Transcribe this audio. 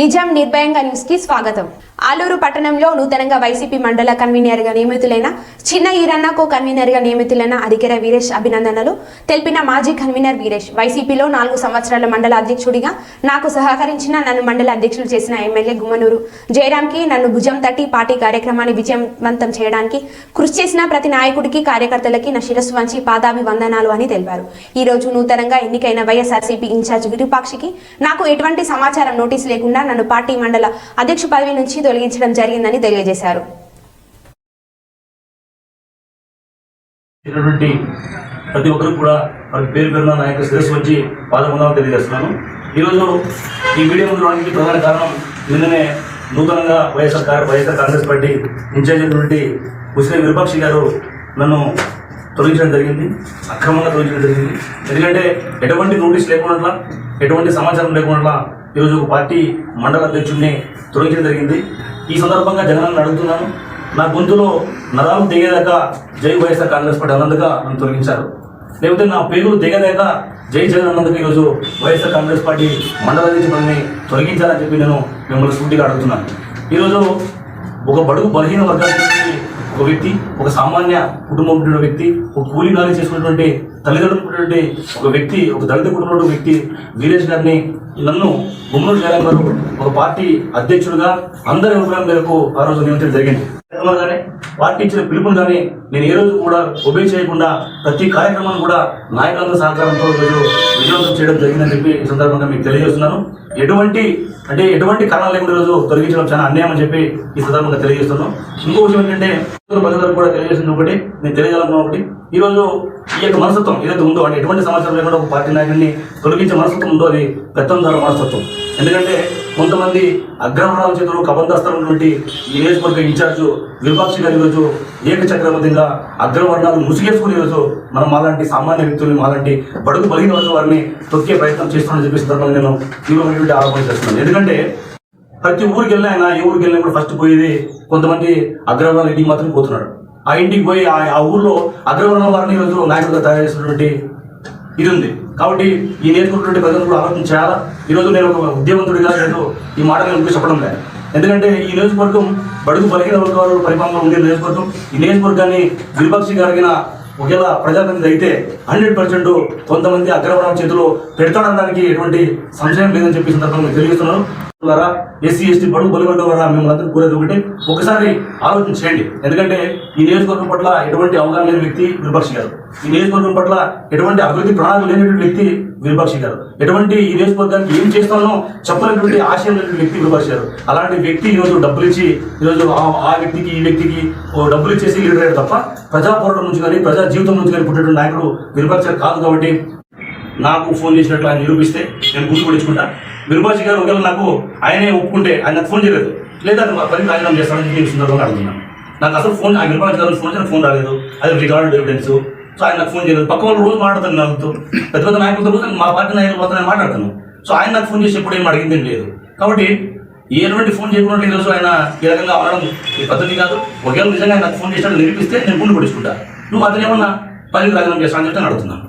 నిజాం నిర్భయంగా న్యూస్కి స్వాగతం. ఆలూరు పట్టణంలో నూతనంగా వైసీపీ మండల కన్వీనర్గా నియమితులైన చిన్న ఈరన్నకు కన్వీనర్గా నియమితులైన అధికార వీరేష్ అభినందనలు. తెలిపిన మాజీ కన్వీనర్ వీరేష్. వైసీపీలో నాలుగు సంవత్సరాల మండల అధ్యక్షుడిగా నాకు సహకరించిన నన్ను మండల అధ్యక్షులు చేసిన ఎమ్మెల్యే గుమ్మనూరు. జయరాంకి నన్ను భుజం తట్టి పార్టీ కార్యక్రమాన్ని విజయవంతం చేయడానికి కృషి చేసిన ప్రతి నాయకుడికి కార్యకర్తలకి నా శిరస్సు వంచి పాదాభి వందనాలు అని తెలిపారు. ఈ రోజు నూతనంగా ఎన్నికైన వైఎస్ఆర్సీపీ ఇన్ఛార్జ్ విరూపాక్షికి నాకు ఎటువంటి సమాచారం నోటీస్ లేకుండా నన్ను పార్టీ మండల అధ్యక్ష పదవి నుంచి తొలగించడం జరిగిందని తెలియజేశారు. ప్రతి ఒక్కరు కూడా వారి పేరు పేరున నా యొక్క శిరస్సు వచ్చి పాదముందామని తెలియజేస్తున్నాను. ఈరోజు ఈ మీడియా ముందు రావడానికి ప్రధాన కారణం నిన్ననే నూతనంగా YSR YSR Congress party in-charge అయినటువంటి ముస్లిం విరూపాక్షి గారు నన్ను తొలగించడం జరిగింది. అక్రమంగా తొలగించడం జరిగింది. ఎందుకంటే ఎటువంటి నోటీస్ లేకుండా ఎటువంటి సమాచారం లేకుండా ఈరోజు ఒక పార్టీ మండల అధ్యక్షుడిని తొలగించడం జరిగింది. ఈ సందర్భంగా జగనన్న అడుగుతున్నాను నా గొంతులో నరాలు దిగేదాకా జై వైఎస్ఆర్ కాంగ్రెస్ పార్టీ అన్నందుగా నన్ను తొలగించారు. లేకపోతే నా పేరు దిగలేక జై జగన్ అన్నందుకు ఈరోజు వైఎస్ఆర్ కాంగ్రెస్ పార్టీ మండల అధ్యక్షుడిని తొలగించాలని చెప్పి నేను మిమ్మల్ని స్ఫూర్తిగా అడుగుతున్నాను. ఈరోజు ఒక బడుగు బలహీన వర్గానికి ఒక వ్యక్తి ఒక సామాన్య కుటుంబం వ్యక్తి ఒక కూలీ చేసుకున్నటువంటి తల్లిదండ్రులు ఉన్నటువంటి ఒక వ్యక్తి ఒక దళిత కుటుంబంలో వ్యక్తి వీరేష్ గారిని నన్ను గుమ్మూరు జయరాం గారు ఒక పార్టీ అధ్యక్షుడిగా అందరి అభిప్రాయం మేరకు ఆ రోజు నియమించడం జరిగింది. కార్యక్రమాలు కానీ పార్టీ ఇచ్చిన పిలుపులు కానీ నేను ఏ రోజు కూడా ఒబే చేయకుండా ప్రతి కార్యక్రమాన్ని కూడా నాయకులందరి సహకారంతో ఈరోజు విజయవంతం చేయడం జరిగిందని చెప్పి ఈ సందర్భంగా మీకు తెలియజేస్తున్నాను. ఎటువంటి అంటే ఎటువంటి కారణాలు లేకుండా ఈరోజు తొలగించడం చాలా అన్యాయం అని చెప్పి ఈ సందర్భంగా తెలియజేస్తున్నాను. ఇంకో విషయం ఏంటంటే ప్రజలకు కూడా తెలియజేసింది ఒకటి నేను తెలియజేయాలనుకున్న ఒకటి. ఈరోజు ఈ యొక్క మనస్తత్వం ఏదైతే ఉందో అంటే ఎటువంటి సమాచారం లేకుండా ఒక పార్టీ నాయకుడిని తొలగించే మనస్తత్వం ఉందో అది పెత్తందారు మనస్తత్వం. ఎందుకంటే కొంతమంది అగ్రహారాల చేతులు కబంధస్తలు ఉన్నటువంటి ఈ నియోజకవర్గ ఇన్ఛార్జ్ విరూపాక్షి గారి ఈరోజు ఏకచక్రవర్తిగా అగ్రవర్ణాలు ముసిగేసుకుని ఈరోజు మనం మాలాంటి సామాన్య వ్యక్తుల్ని మాలాంటి బడుగు బలిగిన వారిని తొక్కే ప్రయత్నం చేస్తున్నానని చెప్పి సందర్భంగా నేను తీవ్రమైనటువంటి ఆరోపణ చేస్తున్నాను. ఎందుకంటే ప్రతి ఊరికి వెళ్ళినా ఆయన ఏ ఊరికి వెళ్ళినా కూడా ఫస్ట్ పోయేది కొంతమంది అగ్రవర్ణాల ఇంటికి మాత్రం పోతున్నాడు ఆ ఇంటికి పోయి ఆ ఊళ్ళో ఊర్లో అగ్రవర్ణాల వారిని ఈరోజు నాయకులుగా తయారు చేసినటువంటి ఇది ఉంది. కాబట్టి ఈ నేర్చుకున్నటువంటి ప్రజలు కూడా ఆలోచన చేయాలా? ఈరోజు నేను ఒక ఉద్యమంతుడిగా నేను ఈ మాట నేను చెప్పడం లేదు. ఎందుకంటే ఈ నియోజకవర్గం బడుగు బలహీన వర్గాలు పరిపాలన ఉండే నియోజకవర్గం. ఈ నియోజకవర్గాన్ని విపక్షి కలిగిన ఒకవేళ ప్రజాప్రతినిధి అయితే హండ్రెడ్ పర్సెంట్ కొంతమంది అగ్రవర్ణం చేతిలో పెడతాడనడానికి ఎటువంటి సంశయం లేదని చెప్పి సందర్భంగా తెలియజేస్తున్నాను ద్వారా ఎస్సీ ఎస్టీ బడుగు బలిగొండ ద్వారా మిమ్మల్ని అందరూ కోరేది ఒకటి. ఒకసారి ఆలోచన చేయండి. ఎందుకంటే ఈ నియోజకవర్గం పట్ల ఎటువంటి అవగాహన లేని వ్యక్తి విరూపాక్షి గారు. ఈ నియోజకవర్గం పట్ల ఎటువంటి అభివృద్ధి ప్రణాళిక లేనటువంటి వ్యక్తి విరూపాక్షి గారు. ఎటువంటి ఈ నియోజకవర్గానికి ఏం చేస్తానో చెప్పలేనటువంటి ఆశయం లేని వ్యక్తి విరూపాక్షి గారు. అలాంటి వ్యక్తి ఈరోజు డబ్బులు ఇచ్చి ఈరోజు ఆ- ఆ వ్యక్తికి ఈ వ్యక్తికి ఓ డబ్బులు ఇచ్చేసి లీడర్ అయ్యారు తప్ప ప్రజా పోరాటం నుంచి కానీ ప్రజా జీవితం నుంచి కానీ పుట్టినటువంటి నాయకుడు విరూపాక్షి కాదు కాబట్టి నాకు ఫోన్ చేసినట్లు ఆయన నిరూపిస్తే నేను గుర్తుపడించుకుంటా పడించుకుంటా గారు ఒకవేళ నాకు ఆయనే ఒప్పుకుంటే ఆయన నాకు ఫోన్ చేయలేదు. లేదా పని రాజీనామా చేస్తానని నేను సందర్భంగా అడుగుతున్నాను. నాకు అసలు ఫోన్ ఆ విరూపాక్షి గారు ఫోన్ చేసిన ఫోన్ రాలేదు. అది రికార్డ్ ఎవిడెన్స్ సో ఆయన నాకు ఫోన్ చేయలేదు. పక్క వాళ్ళు రోజు మాట్లాడతాను నాతో పెద్ద పెద్ద నాయకులతో రోజు మా పార్టీ నాయకులతో నేను మాట్లాడతాను. సో ఆయన నాకు ఫోన్ చేసి ఎప్పుడు ఏం అడిగింది లేదు. కాబట్టి ఎటువంటి ఫోన్ చేయకుండా ఈరోజు ఆయన ఈ రకంగా అవడం ఈ పద్ధతి కాదు. ఒకవేళ నిజంగా ఆయన నాకు ఫోన్ చేసినట్టు నిరూపిస్తే నేను గుండు పడుచుకుంటా నువ్వు అతను ఏమన్నా పని రాజీనామా చేస్తానని చెప్పి నేను అడుగుతున్నాను.